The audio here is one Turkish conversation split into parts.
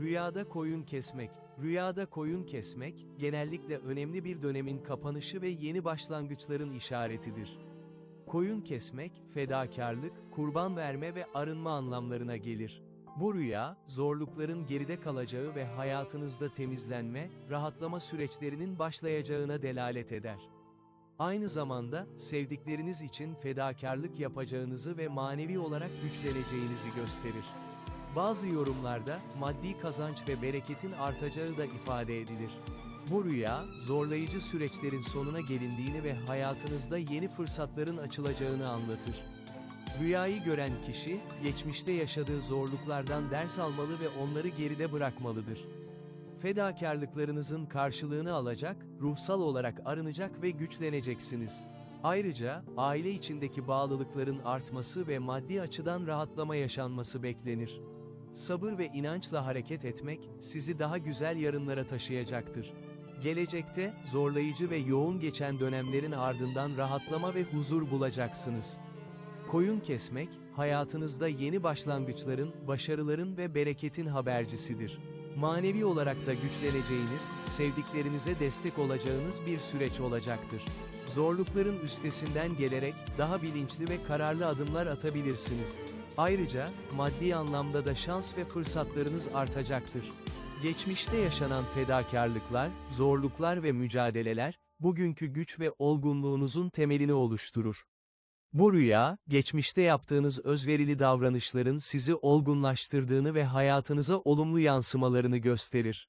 Rüyada koyun kesmek. Rüyada koyun kesmek, genellikle önemli bir dönemin kapanışı ve yeni başlangıçların işaretidir. Koyun kesmek, fedakarlık, kurban verme ve arınma anlamlarına gelir. Bu rüya, zorlukların geride kalacağı ve hayatınızda temizlenme, rahatlama süreçlerinin başlayacağına delalet eder. Aynı zamanda, sevdikleriniz için fedakarlık yapacağınızı ve manevi olarak güçleneceğinizi gösterir. Bazı yorumlarda, maddi kazanç ve bereketin artacağı da ifade edilir. Bu rüya, zorlayıcı süreçlerin sonuna gelindiğini ve hayatınızda yeni fırsatların açılacağını anlatır. Rüyayı gören kişi, geçmişte yaşadığı zorluklardan ders almalı ve onları geride bırakmalıdır. Fedakarlıklarınızın karşılığını alacak, ruhsal olarak arınacak ve güçleneceksiniz. Ayrıca, aile içindeki bağlılıkların artması ve maddi açıdan rahatlama yaşanması beklenir. Sabır ve inançla hareket etmek, sizi daha güzel yarınlara taşıyacaktır. Gelecekte, zorlayıcı ve yoğun geçen dönemlerin ardından rahatlama ve huzur bulacaksınız. Koyun kesmek, hayatınızda yeni başlangıçların, başarıların ve bereketin habercisidir. Manevi olarak da güçleneceğiniz, sevdiklerinize destek olacağınız bir süreç olacaktır. Zorlukların üstesinden gelerek, daha bilinçli ve kararlı adımlar atabilirsiniz. Ayrıca, maddi anlamda da şans ve fırsatlarınız artacaktır. Geçmişte yaşanan fedakarlıklar, zorluklar ve mücadeleler, bugünkü güç ve olgunluğunuzun temelini oluşturur. Bu rüya, geçmişte yaptığınız özverili davranışların sizi olgunlaştırdığını ve hayatınıza olumlu yansımalarını gösterir.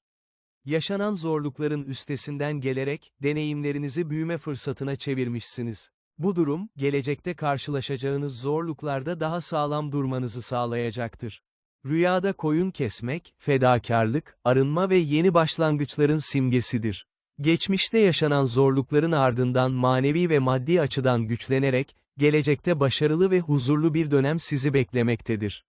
Yaşanan zorlukların üstesinden gelerek, deneyimlerinizi büyüme fırsatına çevirmişsiniz. Bu durum, gelecekte karşılaşacağınız zorluklarda daha sağlam durmanızı sağlayacaktır. Rüyada koyun kesmek, fedakarlık, arınma ve yeni başlangıçların simgesidir. Geçmişte yaşanan zorlukların ardından manevi ve maddi açıdan güçlenerek, gelecekte başarılı ve huzurlu bir dönem sizi beklemektedir.